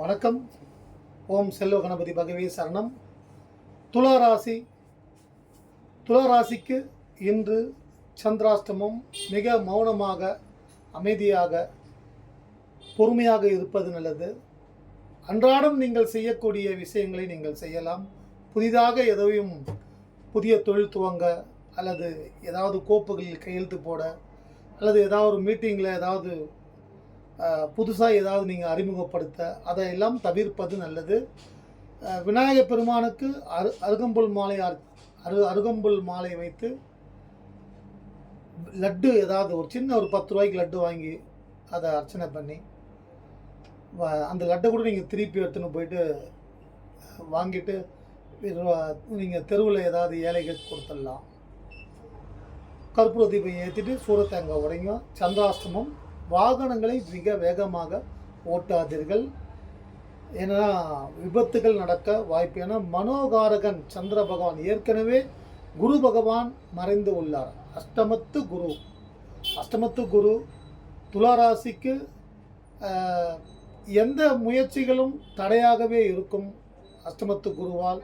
வணக்கம். ஓம் செல்வ கணபதி பகவே சரணம். துளாராசி. துளாராசிக்கு இன்று சந்திராஷ்டமம் மிக மௌனமாக அமைதியாக பொறுமையாக இருப்பது நல்லது. அன்றாடம் நீங்கள் செய்யக்கூடிய விஷயங்களை நீங்கள் செய்யலாம். புதிதாக எதையும் புதிய தொழில் துவங்க அல்லது ஏதாவது கோப்புகளில் கையெழுத்து போட அல்லது ஏதாவது ஒரு மீட்டிங்கில் ஏதாவது புதுசாக ஏதாவது நீங்கள் அறிமுகப்படுத்த அதையெல்லாம் தவிர்ப்பது நல்லது. விநாயகர் விநாயகப் பெருமானுக்கு அரு அருகம்புல் மாலை அரு அருகம்புல் மாலை வைத்து லட்டு ஏதாவது ஒரு சின்ன ஒரு பத்து ரூபாய்க்கு லட்டு வாங்கி அதை அர்ச்சனை பண்ணி வ- அந்த லட்டை கூட நீங்கள் திருப்பி எடுத்துன்னு போயிட்டு வாங்கிட்டு நீங்கள் தெருவில் ஏதாவது ஏழைகள் கொடுத்துடலாம். கற்பூர தீபம் ஏற்றிட்டு சூரத்தேங்காய் உடைங்க. சந்திராஷ்டமம் வாகனங்களை மிக வேகமாக ஓட்டாதீர்கள். ஏன்னா விபத்துகள் நடக்க வாய்ப்பு ஏன்னா மனோகாரகன் சந்திர பகவான் ஏற்கனவே குரு பகவான் மறைந்து உள்ளார். அஷ்டமத்து குரு. அஷ்டமத்து குரு துளாராசிக்கு எந்த முயற்சிகளும் தடையாகவே இருக்கும். அஷ்டமத்து குருவால்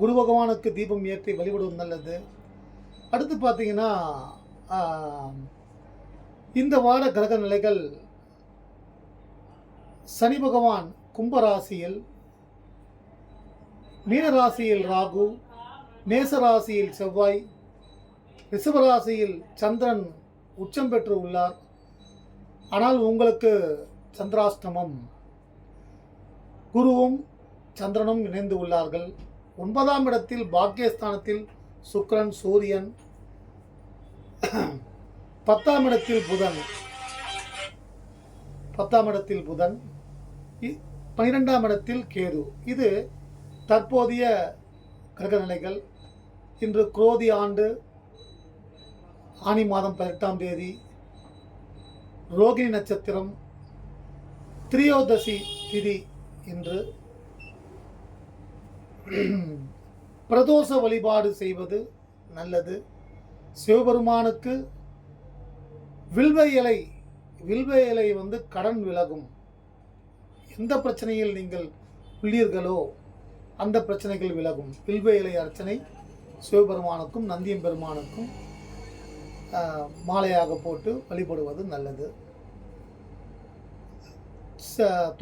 குரு பகவானுக்கு தீபம் ஏற்றி வழிபடுவது நல்லது. அடுத்து பார்த்தீங்கன்னா இந்த வார கிரக நிலைகள் சனி பகவான் கும்பராசியில் மீனராசியில் ராகு மேசராசியில் செவ்வாய் ரிஷபராசியில் சந்திரன் உச்சம் பெற்று உள்ளார். ஆனால் உங்களுக்கு சந்திராஷ்டமம். குருவும் சந்திரனும் இணைந்து உள்ளார்கள். ஒன்பதாம் இடத்தில் பாக்கியஸ்தானத்தில் சுக்கிரன் சூரியன். பத்தாம் இடத்தில் புதன். பத்தாம் இடத்தில் புதன். இ- பன்னிரெண்டாம் இடத்தில் கேது. இது தற்போதைய கிரகநிலைகள் இன்று குரோதி ஆண்டு ஆனி மாதம் பதினெட்டாம் தேதி ரோகிணி நட்சத்திரம் திரியோதசி திதி இன்று. பிரதோஷ வழிபாடு செய்வது நல்லது. சிவபெருமானுக்கு வில்வ இலை வில்வ இலை வந்து கடன் விலகும். எந்த பிரச்சனையில் நீங்கள் உள்ளீர்களோ அந்த பிரச்சனைகள் விலகும். வில்வ இலை அர்ச்சனை சிவபெருமானுக்கும் நந்தியம் பெருமானுக்கும் மாலையாக போட்டு வழிபடுவது நல்லது. ச-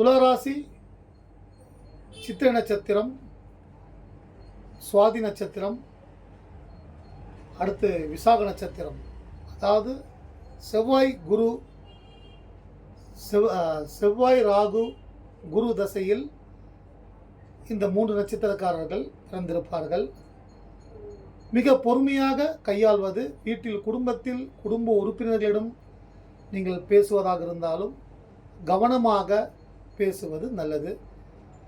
சித்திரை நட்சத்திரம் சுவாதி நட்சத்திரம் அடுத்து விசாக நட்சத்திரம். அதாவது செவ்வாய் குரு செவ் செவ்வாய் ராகு குரு தசையில் இந்த மூன்று நட்சத்திரக்காரர்கள் பிறந்திருப்பார்கள். மிக பொறுமையாக கையாள்வது வீட்டில் குடும்பத்தில் குடும்ப உறுப்பினர்களிடம் நீங்கள் பேசுவதாக இருந்தாலும் கவனமாக பேசுவது நல்லது.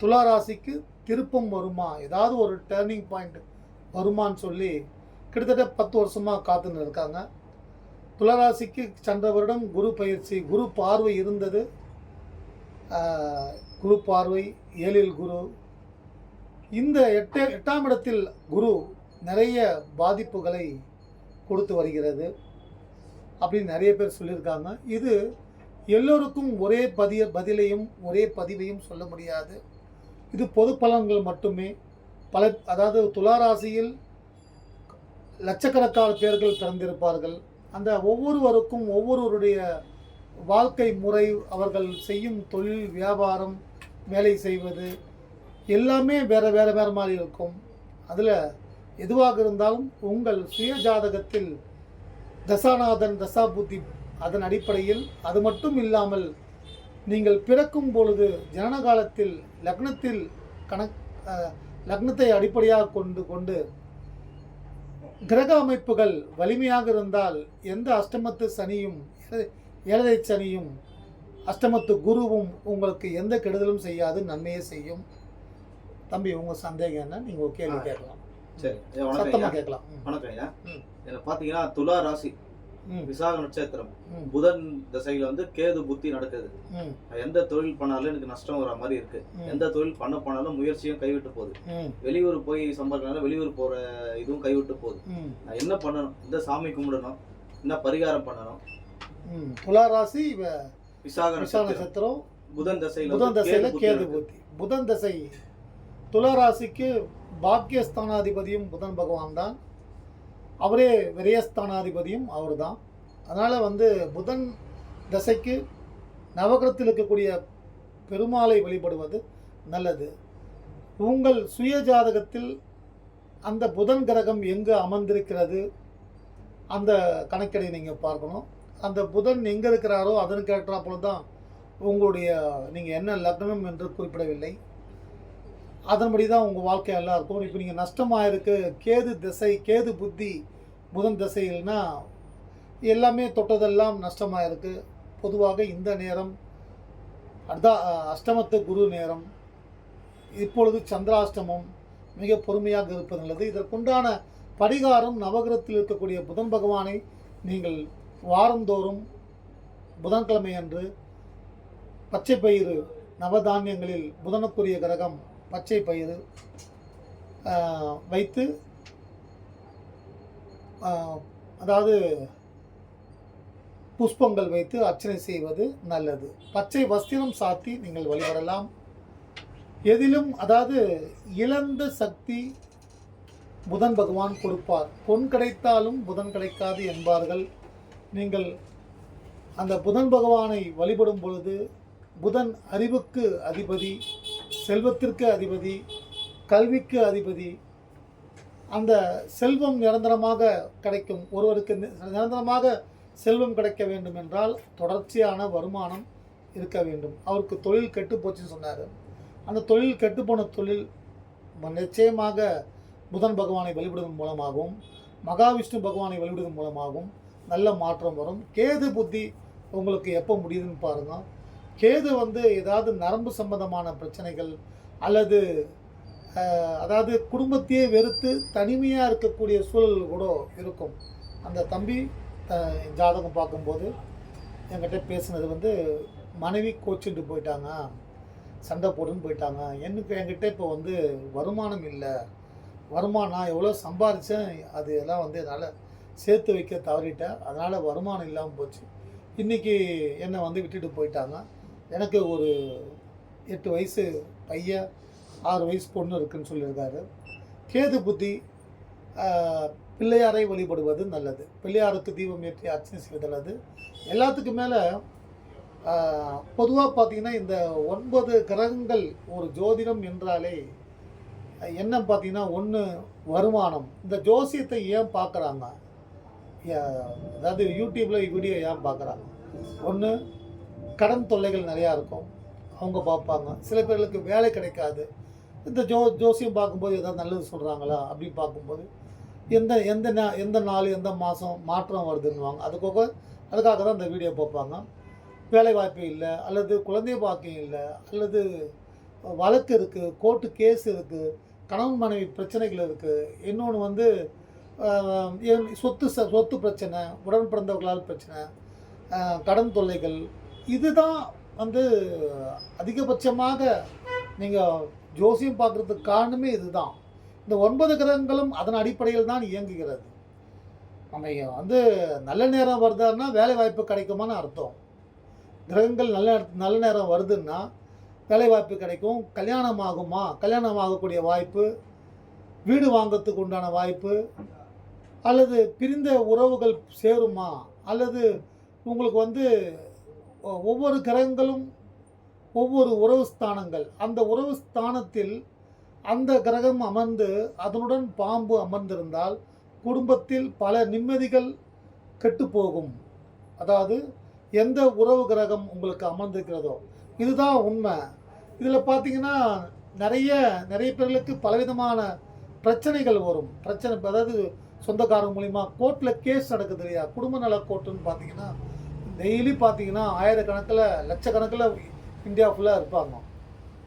துளாராசிக்கு திருப்பம் வருமா? ஏதாவது ஒரு டேர்னிங் பாயிண்ட் வருமான்னு சொல்லி கிட்டத்தட்ட பத்து வருஷமாக காத்துன்னு இருக்காங்க. துளாராசிக்கு சென்ற வருடம் குரு பயிற்சி குரு பார்வை இருந்தது. குரு பார்வை ஏழில் குரு. இந்த எட்டு எட்டாம் இடத்தில் குரு நிறைய பாதிப்புகளை கொடுத்து வருகிறது அப்படின்னு நிறைய பேர் சொல்லியிருக்காங்க. இது எல்லோருக்கும் ஒரே பதிய பதிலையும் ஒரே பதிவையும் சொல்ல முடியாது. இது பொது பலன்கள் மட்டுமே. பல அதாவது துளாராசியில் லட்சக்கணக்கான பேர்கள் பிறந்திருப்பார்கள். அந்த ஒவ்வொருவருக்கும் ஒவ்வொருவருடைய வாழ்க்கை முறை அவர்கள் செய்யும் தொழில் வியாபாரம் வேலை செய்வது எல்லாமே வேறு வேறு வேறு மாதிரி இருக்கும். அதில் எதுவாக இருந்தாலும் உங்கள் சுய ஜாதகத்தில் தசாநாதன் தசாபுத்தி அதன் அடிப்படையில் அது மட்டும் இல்லாமல் நீங்கள் பிறக்கும் பொழுது ஜனன காலத்தில் லக்னத்தில் கணக் லக்னத்தை அடிப்படையாக கொண்டு கொண்டு கிரக அமைப்புகள் வலிமையாக இருந்தால் எந்த அஷ்டமத்து சனியும் ஏழை- ஏழரை சனியும் அஷ்டமத்து குருவும் உங்களுக்கு எந்த கெடுதலும் செய்யாது நன்மையே செய்யும். தம்பி உங்க சந்தேகம் என்ன? நீங்க ஒரு கேள்வி. கேட்கலாம். சரி. ஐயா, வணக்கம் சத்தமா ஐயா. கேட்கலாம். வணக்கம் ஐயா. பாத்தீங்கன்னா துலா ராசி. விசாக நட்சத்திரம். புதன் திசையில வந்து கேது புத்தி நடக்குது. எந்த தொழில் பண்ணாலும் எனக்கு நஷ்டம் வர மாதிரி இருக்கு. எந்த தொழில் பண்ண போனாலும் முயற்சியும் கைவிட்டு போகுது. வெளியூர் போய் சம்பாதிக்கனால வெளியூர் போற இதுவும் கைவிட்டு போகுது. நான் என்ன பண்ணணும்? இந்த சாமி கும்பிடணும். என்ன பரிகாரம் பண்ணணும்? ம். துலா ராசி வ- விசாக நட்சத்திரம். புதன் தசையில புதன் தசையில கேது புத்தி புதன் தசை. துளாராசிக்கு பாக்கியஸ்தானாதிபதியும் புதன் பகவான் தான். அவரே விரயஸ்தானாதிபதியும் அவர் தான் அதனால் வந்து புதன் தசைக்கு நவகிரத்தில் இருக்கக்கூடிய பெருமாளை வழிபடுவது நல்லது. உங்கள் சுய ஜாதகத்தில் அந்த புதன் கிரகம் எங்கு அமர்ந்திருக்கிறது? அந்த கணக்கெடை நீங்கள் பார்க்கணும். அந்த புதன் எங்கே இருக்கிறாரோ அதனுக்கு ஏற்றாப்புல தான் உங்களுடைய நீங்கள் என்ன லக்னம் என்று குறிப்பிடவில்லை. அதன்படி தான் உங்கள் வாழ்க்கை எல்லாம் இருக்கும். இப்போ நீங்கள் நஷ்டமாக இருக்கு கேது திசை கேது புத்தி புதன் திசைகள்னா எல்லாமே தொட்டதெல்லாம் நஷ்டமாக இருக்கு பொதுவாக இந்த நேரம் அடுத்த அஷ்டமத்து குரு நேரம். இப்பொழுது சந்திராஷ்டமம் மிக பொறுமையாக இருப்பது நல்லது. இதற்குண்டான பரிகாரம் நவகிரகத்தில் இருக்கக்கூடிய புதன் பகவானை நீங்கள் வாரந்தோறும் புதன்கிழமை அன்று பச்சை பயிறு நவதானியங்களில் புதனுக்குரிய கிரகம் பச்சை பயிறு வைத்து அதாவது புஷ்பங்கள் வைத்து அர்ச்சனை செய்வது நல்லது. பச்சை வஸ்திரம் சாத்தி நீங்கள் வழிபடலாம். எதிலும் அதாவது இழந்த சக்தி புதன் பகவான் கொடுப்பார். பொன் கிடைத்தாலும் புதன் கிடைக்காது என்பார்கள். நீங்கள் அந்த புதன் பகவானை வழிபடும் பொழுது புதன் அறிவுக்கு அதிபதி. செல்வத்திற்கு அதிபதி கல்விக்கு அதிபதி. அந்த செல்வம் நிரந்தரமாக கிடைக்கும். ஒருவருக்கு நி- நிரந்தரமாக செல்வம் கிடைக்க வேண்டும் என்றால் தொடர்ச்சியான வருமானம் இருக்க வேண்டும். அவருக்கு தொழில் கெட்டு போச்சுன்னு சொன்னார். அந்த தொழில் கெட்டுப்போன தொழில் நிச்சயமாக புதன் பகவானை வழிபடுவதன் மூலமாகவும் மகாவிஷ்ணு பகவானை வழிபடுவதன் மூலமாகவும் நல்ல மாற்றம் வரும். கேது புத்தி உங்களுக்கு எப்போ முடியுதுன்னு பாருங்கள் கேது வந்து ஏதாவது நரம்பு சம்பந்தமான பிரச்சனைகள் அல்லது அதாவது குடும்பத்தையே வெறுத்து தனிமையாக இருக்கக்கூடிய சூழல் கூட இருக்கும். அந்த தம்பி ஜாதகம் பார்க்கும்போது என்கிட்ட பேசுனது வந்து மனைவி கோச்சுட்டு போயிட்டாங்க. சண்டை போடுன்னு போயிட்டாங்க. எனக்கு என்கிட்ட இப்போ வந்து வருமானம் இல்லை. வருமானம் நான் எவ்வளோ சம்பாரித்தேன் அது எல்லாம் வந்து என்னால் சேர்த்து வைக்க தவறிட்டேன். அதனால் வருமானம் இல்லாமல் போச்சு. இன்றைக்கி என்னை வந்து விட்டுட்டு போயிட்டாங்க. எனக்கு ஒரு எட்டு வயசு பையன் ஆறு வயசு பொண்ணு இருக்குன்னு சொல்லியிருக்காரு. கேது புத்தி பிள்ளையாரை வழிபடுவது நல்லது. பிள்ளையாருக்கு தீபம் ஏற்றி அர்ச்சனை செய்வது நல்லது எல்லாத்துக்கும் மேலே பொதுவாக பார்த்தீங்கன்னா இந்த ஒன்பது கிரகங்கள் ஒரு ஜோதிடம் என்றாலே என்ன பார்த்தீங்கன்னா ஒன்று வருமானம். இந்த ஜோசியத்தை ஏன் பார்க்குறாங்க அதாவது யூடியூப்பில் வீடியோ ஏன் பார்க்குறாங்க ஒன்று கடன் தொல்லைகள் நிறையா இருக்கும். அவங்க பார்ப்பாங்க. சில பேர்களுக்கு வேலை கிடைக்காது. இந்த ஜோ ஜோசியம் பார்க்கும்போது ஏதாவது நல்லது சொல்கிறாங்களா அப்படின்னு பார்க்கும்போது எந்த எந்த நா எந்த நாள் எந்த மாதம் மாற்றம் வருதுன்னுவாங்க. அதுக்காக அதுக்காக தான் இந்த வீடியோ பார்ப்பாங்க. வேலை வாய்ப்பு இல்லை அல்லது குழந்தை பாக்கியம் இல்லை அல்லது வழக்கு இருக்குது கோர்ட்டு கேஸ் இருக்குது கணவன் மனைவி பிரச்சனைகள் இருக்குது இன்னொன்று வந்து என் சொத்து ச சொத்து பிரச்சனை உடன் பிறந்தவர்களால் பிரச்சனை கடன் தொல்லைகள் இதுதான் வந்து அதிகபட்சமாக நீங்கள் ஜோசியம் பார்க்குறதுக்கு காரணமே இதுதான். இந்த ஒன்பது கிரகங்களும் அதன் அடிப்படையில் தான் இயங்குகிறது. நம்ம வந்து நல்ல நேரம் வருதுன்னா வேலை வாய்ப்பு கிடைக்குமான்னு அர்த்தம். கிரகங்கள் நல்ல நல்ல நேரம் வருதுன்னா வேலை வாய்ப்பு கிடைக்கும். கல்யாணம் ஆகுமா? கல்யாணம் ஆகக்கூடிய வாய்ப்பு வீடு வாங்கிறதுக்கு உண்டான வாய்ப்பு அல்லது பிரிந்த உறவுகள் சேருமா? அல்லது உங்களுக்கு வந்து ஒவ்வொரு கிரகங்களும் ஒவ்வொரு உறவு ஸ்தானங்கள். அந்த உறவு ஸ்தானத்தில் அந்த கிரகம் அமர்ந்து அதனுடன் பாம்பு அமர்ந்திருந்தால் குடும்பத்தில் பல நிம்மதிகள் கெட்டுப்போகும். அதாவது எந்த உறவு கிரகம் உங்களுக்கு அமர்ந்திருக்கிறதோ இதுதான் உண்மை. இதில் பார்த்தீங்கன்னா நிறைய நிறைய பேர்களுக்கு பலவிதமான பிரச்சனைகள் வரும். பிரச்சனை அதாவது சொந்தக்காரங்க மூலிமா கோர்ட்டில் கேஸ் நடக்குது இல்லையா? குடும்ப நல கோர்ட்டுன்னு பார்த்தீங்கன்னா டெய்லி பார்த்தீங்கன்னா ஆயிரக்கணக்கில் லட்சக்கணக்கில் இந்தியா ஃபுல்லாக இருப்பாங்க.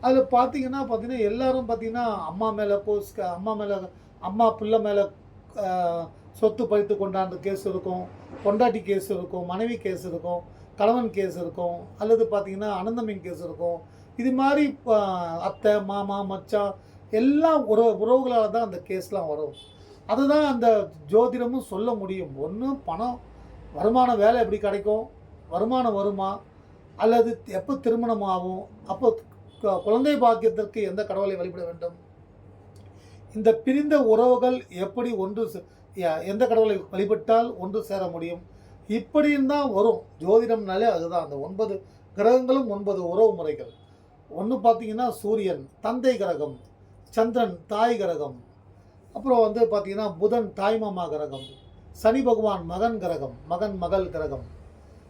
அதில் பார்த்தீங்கன்னா பார்த்தீங்கன்னா எல்லாரும் பார்த்தீங்கன்னா அம்மா மேலே கோஸ் அம்மா மேலே அம்மா பிள்ளை மேலே சொத்து பறித்து கொண்டாந்த கேஸ் இருக்கும். பொண்டாட்டி கேஸ் இருக்கும் மனைவி கேஸ் இருக்கும் கணவன் கேஸ் இருக்கும் அல்லது பார்த்தீங்கன்னா அனந்தமின் கேஸ் இருக்கும். இது மாதிரி அத்தை மாமா மச்சான் எல்லாம் உறவு உறவுகளால் தான் அந்த கேஸ்லாம் வரும். அதுதான் அந்த ஜோதிடமும் சொல்ல முடியும். ஒன்று பணம் வருமான வேலை எப்படி கிடைக்கும்? வருமானம் வருமா? அல்லது எப்போ திருமணம் ஆகும் அப்போ குழந்தை பாக்கியத்திற்கு எந்த கடவுளை வழிபட வேண்டும்? இந்த பிரிந்த உறவுகள் எப்படி ஒன்று சே- எந்த கடவுளை வழிபட்டால் ஒன்று சேர முடியும்? இப்படின்னு தான் வரும். ஜோதிடம்னாலே அதுதான். அந்த ஒன்பது கிரகங்களும் ஒன்பது உறவு முறைகள். ஒன்று பார்த்தீங்கன்னா சூரியன் தந்தை கிரகம் சந்திரன் தாய் கிரகம். அப்புறம் வந்து பார்த்தீங்கன்னா புதன் தாய்மாமா கிரகம். சனி பகவான் மகன் கிரகம் மகன் மகள் கிரகம்.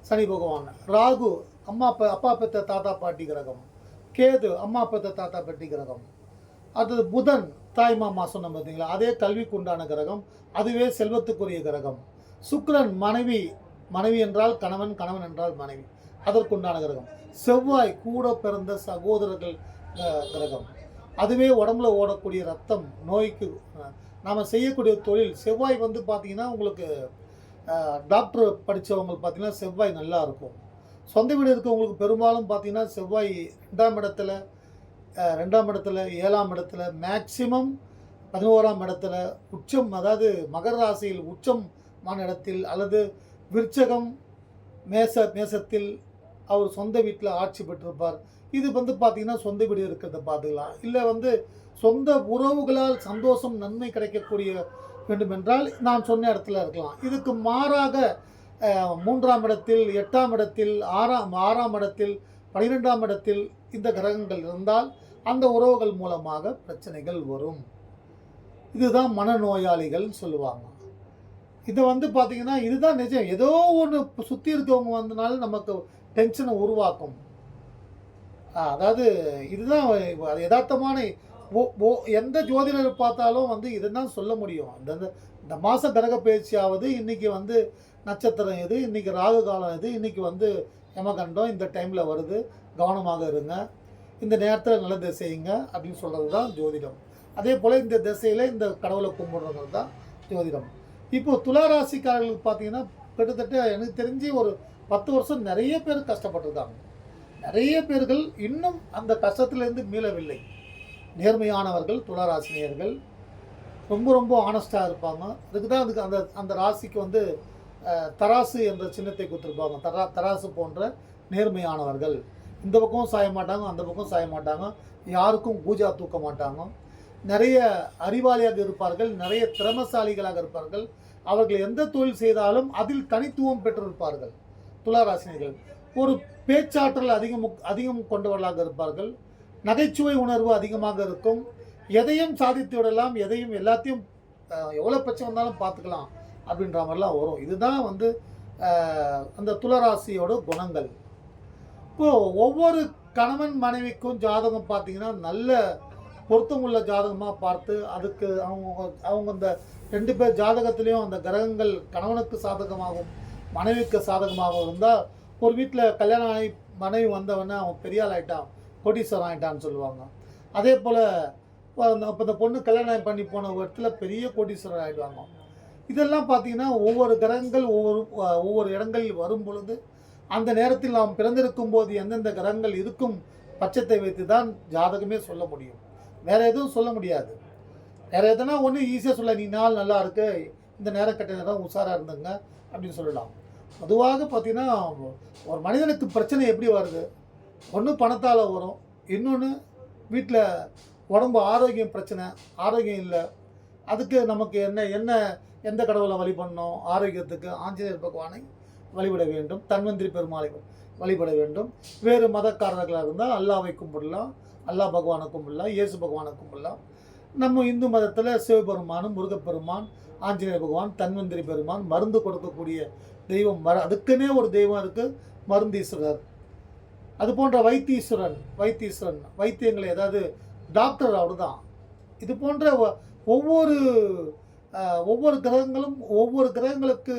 சனி பகவான் ராகு அம்மா அப்பா அப்பா பெத்த தாத்தா பாட்டி கிரகம் கேது அம்மா பெத்த தாத்தா பாட்டி கிரகம். அடுத்தது புதன் தாய் மாமா சொன்ன பார்த்தீங்களா? அதே கல்விக்கு உண்டான கிரகம் அதுவே செல்வத்துக்குரிய கிரகம். சுக்கரன் மனைவி மனைவி என்றால் கணவன் கணவன் என்றால் மனைவி. அதற்குண்டான கிரகம். செவ்வாய் கூட பிறந்த சகோதரர்கள் கிரகம். அதுவே உடம்புல ஓடக்கூடிய ரத்தம் நோய்க்கு நாம் செய்யக்கூடிய தொழில் செவ்வாய் வந்து பார்த்தீங்கன்னா உங்களுக்கு டாக்டர் படித்தவங்களுக்கு பார்த்தீங்கன்னா செவ்வாய் நல்லா இருக்கும். சொந்த வீடு இருக்கவங்களுக்கு பெரும்பாலும் பார்த்தீங்கன்னா செவ்வாய் ரெண்டாம் இடத்துல ரெண்டாம் இடத்துல ஏழாம் இடத்துல மேக்சிமம் பதினோராம் இடத்துல உச்சம் அதாவது மகர ராசியில் உச்சமான இடத்தில் அல்லது விருச்சகம் மேச மேசத்தில் அவர் சொந்த வீட்டில் ஆட்சி பெற்றிருப்பார். இது வந்து பார்த்திங்கன்னா சொந்த வீடு இருக்கிறத பார்த்துக்கலாம். இல்லை வந்து சொந்த உறவுகளால் சந்தோஷம் நன்மை கிடைக்கக்கூடிய வேண்டுமென்றால் நான் சொன்ன இடத்துல இருக்கலாம். இதுக்கு மாறாக மூன்றாம் இடத்தில் எட்டாம் இடத்தில் ஆறாம் ஆறாம் இடத்தில் பனிரெண்டாம் இடத்தில் இந்த கிரகங்கள் இருந்தால் அந்த உறவுகள் மூலமாக பிரச்சனைகள் வரும். இதுதான் மனநோயாளிகள்னு சொல்லுவாங்க. இது வந்து பார்த்தீங்கன்னா இதுதான் நிஜம். ஏதோ ஒன்று சுற்றி இருக்கவங்க வந்தனால நமக்கு டென்ஷனை உருவாக்கும். அதாவது இதுதான் அது யதார்த்தமான எந்த ஜோதிடர் பார்த்தாலும் வந்து இதுதான் சொல்ல முடியும். இந்த இந்த- மாத கிரக பயிற்சியாவது இன்றைக்கி வந்து நட்சத்திரம் எது இன்றைக்கி ராகு காலம் எது இன்றைக்கி வந்து யமகண்டம் இந்த டைமில் வருது. கவனமாக இருங்க. இந்த நேரத்தில் நல்லது செய்யுங்க அப்படின்னு சொல்கிறது தான் ஜோதிடம். அதே போல் இந்த திசையில் இந்த கடவுளை கும்பிடுறது தான் ஜோதிடம். இப்போ துலா ராசிக்காரர்களுக்கு பார்த்தீங்கன்னா கிட்டத்தட்ட எனக்கு தெரிஞ்சு ஒரு பத்து வருஷம் நிறைய பேர் கஷ்டப்பட்டிருக்காங்க. நிறைய பேர்கள் இன்னும் அந்த கஷ்டத்துலேருந்து மீளவில்லை. நேர்மையானவர்கள் துளராசினியர்கள். ரொம்ப ரொம்ப ஆனஸ்டாக இருப்பாங்க. அதுக்கு தான் அதுக்கு அந்த அந்த ராசிக்கு வந்து தராசு என்ற சின்னத்தை கொடுத்துருப்பாங்க. தரா தராசு போன்ற நேர்மையானவர்கள். இந்த பக்கம் சாய மாட்டாங்க அந்த பக்கம் சாய மாட்டாங்க. யாருக்கும் பூஜா தூக்க மாட்டாங்க. நிறைய அறிவாளியாக இருப்பார்கள் நிறைய திறமசாலிகளாக இருப்பார்கள். அவர்கள் எந்த தொழில் செய்தாலும் அதில் தனித்துவம் பெற்றிருப்பார்கள். துளாராசினியர்கள். ஒரு பேச்சாற்றல் அதிகம் அதிகம் கொண்டவர்களாக இருப்பார்கள். நகைச்சுவை உணர்வு அதிகமாக இருக்கும். எதையும் சாதித்து விடலாம் எதையும் எல்லாத்தையும் எவ்வளோ பிரச்சனை வந்தாலும் பார்த்துக்கலாம் அப்படின்ற மாதிரிலாம் வரும். இதுதான் வந்து அந்த துளராசியோட குணங்கள். இப்போது ஒவ்வொரு கணவன் மனைவிக்கும் ஜாதகம் பார்த்தீங்கன்னா நல்ல பொருத்தமுள்ள ஜாதகமாக பார்த்து அதுக்கு அவங்க அவங்க அந்த ரெண்டு பேர் ஜாதகத்துலேயும் அந்த கிரகங்கள் கணவனுக்கு சாதகமாகவும் மனைவிக்கு சாதகமாகவும் இருந்தால் ஒரு வீட்டில் கல்யாணம் ஆகி மனைவி வந்தவொடனே அவன் பெரியாள் ஆகிட்டான் ஆயிட்டான் ஆகிட்டான்னு சொல்லுவாங்க. அதே போல் இப்போ இந்த பொண்ணு கல்யாணம் பண்ணி போன இடத்துல பெரிய கோடீஸ்வரர் ஆகிடுவாங்க இதெல்லாம் பார்த்தீங்கன்னா ஒவ்வொரு கிரகங்கள் ஒவ்வொரு ஒவ்வொரு இடங்களில் வரும் பொழுது அந்த நேரத்தில் நாம் பிறந்திருக்கும் போது எந்தெந்த கிரகங்கள் இருக்கும் பட்சத்தை வைத்து தான் ஜாதகமே சொல்ல முடியும். வேற எதுவும் சொல்ல முடியாது. வேற எதுனா ஒன்று ஈஸியாக சொல்ல நீ நாள் நல்லா இருக்கு இந்த நேரம் கட்ட நேரம் உஷாராக இருந்துங்க அப்படின்னு சொல்லலாம். பொதுவாக பார்த்தீங்கன்னா ஒரு மனிதனுக்கு பிரச்சனை எப்படி வருது? ஒன்று பணத்தால் வரும் இன்னொன்று வீட்டில் உடம்பு ஆரோக்கியம் பிரச்சனை ஆரோக்கியம் இல்லை. அதுக்கு நமக்கு என்ன என்ன எந்த கடவுளை வழிபடணும் ஆரோக்கியத்துக்கு ஆஞ்சநேயர் பகவானை வழிபட வேண்டும் தன்வந்திரி பெருமாளை வழிபட வேண்டும். வேறு மதக்காரர்களாக இருந்தால் அல்லாவை கும்பிடலாம் அல்லாஹ் பகவானை கும்பிடலாம் இயேசு பகவானை கும்பிடலாம். நம்ம இந்து மதத்தில் சிவபெருமான் முருகப்பெருமான் ஆஞ்சநேயர் பகவான் தன்வந்திரி பெருமான் மருந்து கொடுக்கக்கூடிய தெய்வம் மர அதுக்குன்னே ஒரு தெய்வம் இருக்குது மருந்தீஸ்வரர். அது போன்ற வைத்தீஸ்வரன் வைத்தீஸ்வரன் வைத்தியங்களை ஏதாவது டாக்டர் அவர் தான் இது போன்ற ஒவ்வொரு ஒவ்வொரு கிரகங்களும் ஒவ்வொரு கிரகங்களுக்கு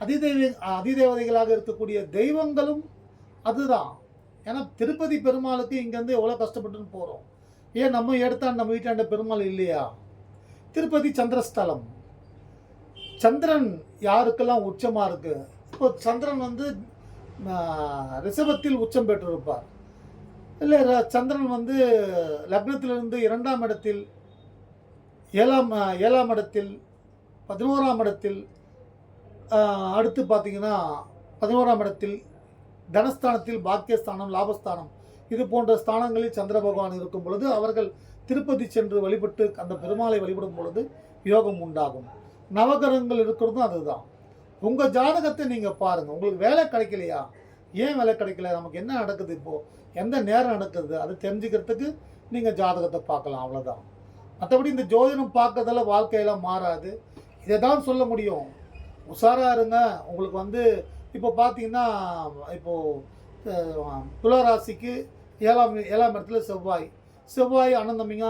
அதிதெய்வ அதிதேவதைகளாக இருக்கக்கூடிய தெய்வங்களும் அதுதான். ஏன்னா திருப்பதி பெருமாளுக்கு இங்கேருந்து எவ்வளோ கஷ்டப்பட்டுன்னு போகிறோம் ஏன் நம்ம எடுத்தால் நம்ம வீட்டாண்ட பெருமாள் இல்லையா? திருப்பதி சந்திரஸ்தலம். சந்திரன் யாருக்கெல்லாம் உச்சமாக இருக்குது இப்போ சந்திரன் வந்து ரிஷபத்தில் உச்சம் பெற்றிருப்பார். இல்லை சந்திரன் வந்து லக்னத்திலிருந்து இரண்டாம் இடத்தில் ஏழாம் ஏழாம் இடத்தில் பதினோராம் இடத்தில் அடுத்து பார்த்தீங்கன்னா பதினோராம் இடத்தில் தனஸ்தானத்தில் பாக்கியஸ்தானம் லாபஸ்தானம். இது போன்ற ஸ்தானங்களில் சந்திர பகவான் இருக்கும் பொழுது அவர்கள் திருப்பதி சென்று வழிபட்டு அந்த பெருமாளை வழிபடும் பொழுது யோகம் உண்டாகும். நவகரங்கள் இருக்கிறதும் அதுதான். உங்கள் ஜாதகத்தை நீங்கள் பாருங்கள் உங்களுக்கு வேலை கிடைக்கலையா? ஏன் வேலை கிடைக்கல? நமக்கு என்ன நடக்குது இப்போது எந்த நேரம் நடக்குது? அது தெரிஞ்சுக்கிறதுக்கு நீங்கள் ஜாதகத்தை பார்க்கலாம். அவ்வளோதான் மற்றபடி இந்த ஜோதிடம் பார்க்கறதால வாழ்க்கையெல்லாம் மாறாது. இதை தான் சொல்ல முடியும். உஷாராக இருங்க. உங்களுக்கு வந்து இப்போ பார்த்தீங்கன்னா இப்போது துளராசிக்கு ஏழாம் ஏழாம் இடத்துல செவ்வாய். செவ்வாய் அனந்தமிங்க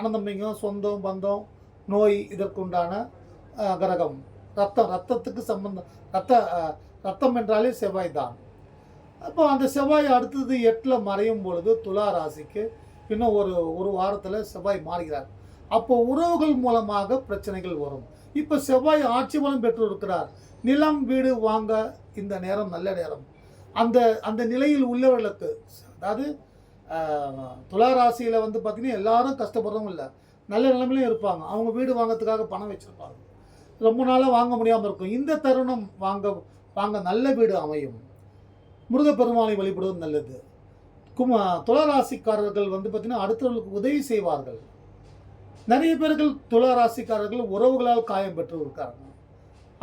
அனந்தமிங்கம் சொந்தம் பந்தம் நோய் இதற்குண்டான கிரகம் ரத்தம் ரத்தத்துக்கு சம்பந்தம். ரத்த ரத்தம் என்றாலே செவ்வாய் தான். அப்போ அந்த செவ்வாய் அடுத்தது எட்டில் மறையும் பொழுது துலா ராசிக்கு இன்னும் ஒரு ஒரு வாரத்தில் செவ்வாய் மாறுகிறார். அப்போ உறவுகள் மூலமாக பிரச்சனைகள் வரும். இப்போ செவ்வாய் ஆட்சி பலம் பெற்று இருக்கிறார் நிலம் வீடு வாங்க இந்த நேரம் நல்ல நேரம். அந்த அந்த நிலையில் உள்ளவர்களுக்கு அதாவது துலா ராசியில் வந்து பார்த்திங்கன்னா எல்லாரும் கஷ்டப்படுறவங்க இல்லை. நல்ல நிலைமையிலும் இருப்பாங்க. அவங்க வீடு வாங்கிறதுக்காக பணம் வச்சுருப்பாங்க. ரொம்ப நாளாக வாங்க முடியாமல் இருக்கும். இந்த தருணம் வாங்க வாங்க நல்ல வீடு அமையும். முருகப்பெருமானை வழிபடுவது நல்லது. கும துளராசிக்காரர்கள் வந்து பார்த்திங்கன்னா அடுத்தவர்களுக்கு உதவி செய்வார்கள். நிறைய பேர்கள் துளராசிக்காரர்கள் உறவுகளால் காயம் பெற்று இருக்காங்க.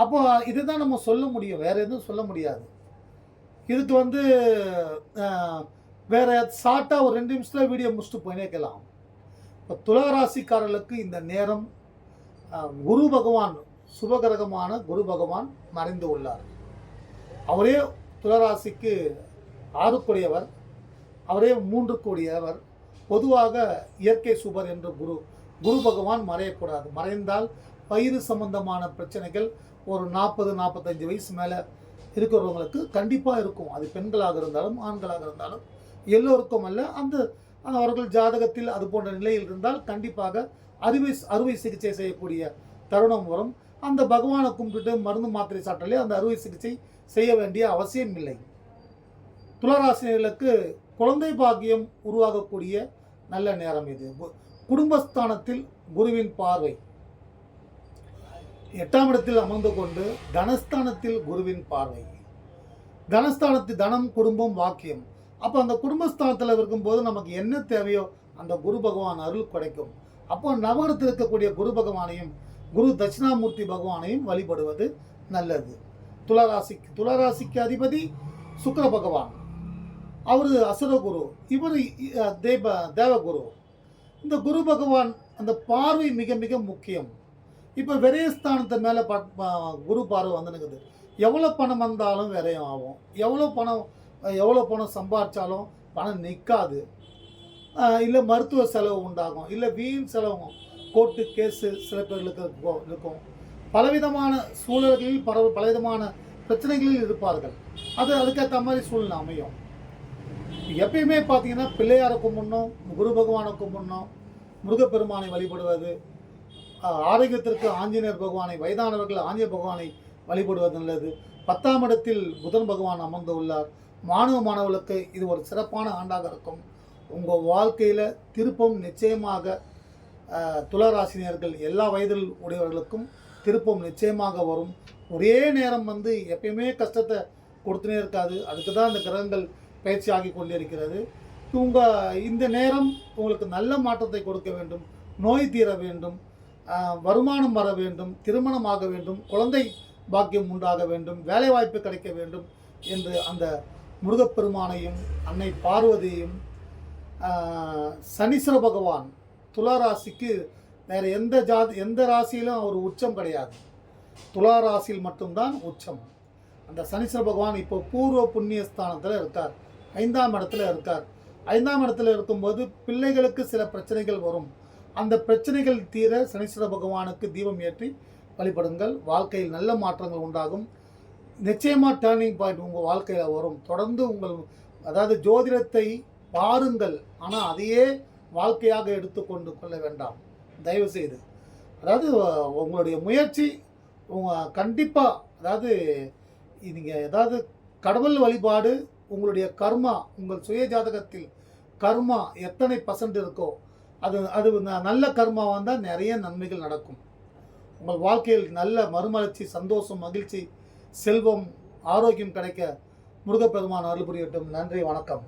அப்போ இதுதான் நம்ம சொல்ல முடியும். வேற எதுவும் சொல்ல முடியாது. இதுக்கு வந்து வேறு வேற ஷார்ட்டாக ஒரு ரெண்டு நிமிஷத்தில் வீடியோ முடிச்சுட்டு போயினேக்கலாம் இப்போ துளராசிக்காரர்களுக்கு இந்த நேரம் குரு பகவான் சுபகிரகமான குரு பகவான் மறைந்து உள்ளார். அவரே துளராசிக்கு ஆறுக்குடையவர் அவரே மூன்று கூடியவர் பொதுவாக இயற்கை சுபர் என்று குரு குரு பகவான் மறையக்கூடாது. மறைந்தால் பயிறு சம்பந்தமான பிரச்சனைகள் ஒரு நாற்பது நாற்பத்தஞ்சு வயசு மேலே இருக்கிறவங்களுக்கு கண்டிப்பாக இருக்கும். அது பெண்களாக இருந்தாலும் ஆண்களாக இருந்தாலும். எல்லோருக்கும் அல்ல அந்த அவர்கள் ஜாதகத்தில் அது போன்ற நிலையில் இருந்தால் கண்டிப்பாக அறுவை அறுவை சிகிச்சை செய்யக்கூடிய தருணம் வரும். அந்த பகவானை கும்பிட்டு மருந்து மாத்திரை சாப்பிட்டாலே அந்த அறுவை சிகிச்சை செய்ய வேண்டிய அவசியம் இல்லை. துளராசினர்களுக்கு குழந்தை பாக்கியம் உருவாகக்கூடிய நல்ல நேரம் இது. கு- குடும்பஸ்தானத்தில் குருவின் பார்வை. எட்டாம் இடத்தில் அமர்ந்து கொண்டு தனஸ்தானத்தில் குருவின் பார்வை. தனஸ்தானத்தில் தனம் குடும்பம் வாக்கியம் அப்போ அந்த குடும்பஸ்தானத்தில் இருக்கும்போது நமக்கு என்ன தேவையோ அந்த குரு பகவான் அருள் கிடைக்கும். அப்போ நவகரத்தில் இருக்கக்கூடிய குரு பகவானையும் குரு தட்சிணாமூர்த்தி பகவானையும் வழிபடுவது நல்லது. துளராசிக்கு துளராசிக்கு அதிபதி சுக்கர பகவான். அவர் அசுரகுரு இவர் தேவ தேவகுரு. இந்த குரு பகவான் அந்த பார்வை மிக மிக முக்கியம். இப்போ விரயஸ்தானத்து மேலே பட் ப- குரு பார்வை வந்துனுக்குது. எவ்வளோ பணம் வந்தாலும் விரயம் ஆகும். எவ்வளோ பணம் எவ்வளோ பணம் சம்பாதிச்சாலும் பணம் நிற்காது இல்லை மருத்துவ செலவு உண்டாகும். இல்லை வீண் செலவு கோர்ட்டு கேஸு சில பேர்களுக்கு இருக்கும் பலவிதமான சூழல்களில் பல பலவிதமான பிரச்சனைகளில் இருப்பார்கள். அது அதுக்கேற்ற மாதிரி சூழ்நிலை அமையும். எப்பயுமே பார்த்தீங்கன்னா பிள்ளையாரை முன்னும் குரு பகவானுக்கும் முன்னும் முருகப்பெருமானை வழிபடுவது ஆரோக்கியத்திற்கு ஆஞ்சநேயர் பகவானை வயதானவர்கள் ஆஞ்சநேய பகவானை வழிபடுவது நல்லது. பத்தாம் இடத்தில் புதன் பகவான் அமர்ந்து உள்ளார். மாணவ மாணவர்களுக்கு இது ஒரு சிறப்பான ஆண்டாக இருக்கும். உங்கள் வாழ்க்கையில் திருப்பம் நிச்சயமாக துளராசினியர்கள் எல்லா வயதில் உடையவர்களுக்கும் திருப்பம் நிச்சயமாக வரும். ஒரே நேரம் வந்து எப்பயுமே கஷ்டத்தை கொடுத்துனே இருக்காது. அதுக்கு தான் இந்த கிரகங்கள் பயிற்சி ஆகி கொண்டிருக்கிறது. உங்கள் இந்த நேரம் உங்களுக்கு நல்ல மாற்றத்தை கொடுக்க வேண்டும். நோய் தீர வேண்டும். வருமானம் வர வேண்டும். திருமணம் ஆக வேண்டும். குழந்தை பாக்கியம் உண்டாக வேண்டும். வேலைவாய்ப்பு கிடைக்க வேண்டும் என்று அந்த முருகப்பெருமானையும் அன்னை பார்வதியையும் சனீஸ்வர பகவான் துலா ராசிக்கு வேறு எந்த ஜாதி எந்த ராசியிலும் அவர் உச்சம் கிடையாது. துலா ராசியில் மட்டும்தான் உச்சம். அந்த சனீஸ்வர பகவான் இப்போ பூர்வ புண்ணிய ஸ்தானத்தில் இருக்கார். ஐந்தாம் இடத்துல இருக்கார். ஐந்தாம் இடத்துல இருக்கும்போது பிள்ளைகளுக்கு சில பிரச்சனைகள் வரும். அந்த பிரச்சனைகள் தீர சனீஸ்வர பகவானுக்கு தீபம் ஏற்றி வழிபடுங்கள். வாழ்க்கையில் நல்ல மாற்றங்கள் உண்டாகும். நிச்சயமாக டேர்னிங் பாயிண்ட் உங்கள் வாழ்க்கையில் வரும். தொடர்ந்து உங்கள் அதாவது ஜோதிடத்தை பாருங்கள். ஆனால் அதையே வாழ்க்கையாக எடுத்துக்கொண்டு கொள்ள வேண்டாம். தயவு செய்து அதாவது உங்களுடைய முயற்சி உங்கள் கண்டிப்பாக அதாவது நீங்கள் ஏதாவது கடவுள் வழிபாடு உங்களுடைய கர்மா உங்கள் சுய ஜாதகத்தில் கர்மா எத்தனை பர்சன்ட் இருக்கோ அது அது ந- நல்ல கர்மா வந்தால் நிறைய நன்மைகள் நடக்கும். உங்கள் வாழ்க்கையில் நல்ல மறுமலர்ச்சி சந்தோஷம் மகிழ்ச்சி செல்வம் ஆரோக்கியம் கிடைக்க முருகப்பெருமான் அருள் புரியட்டும். நன்றி வணக்கம்.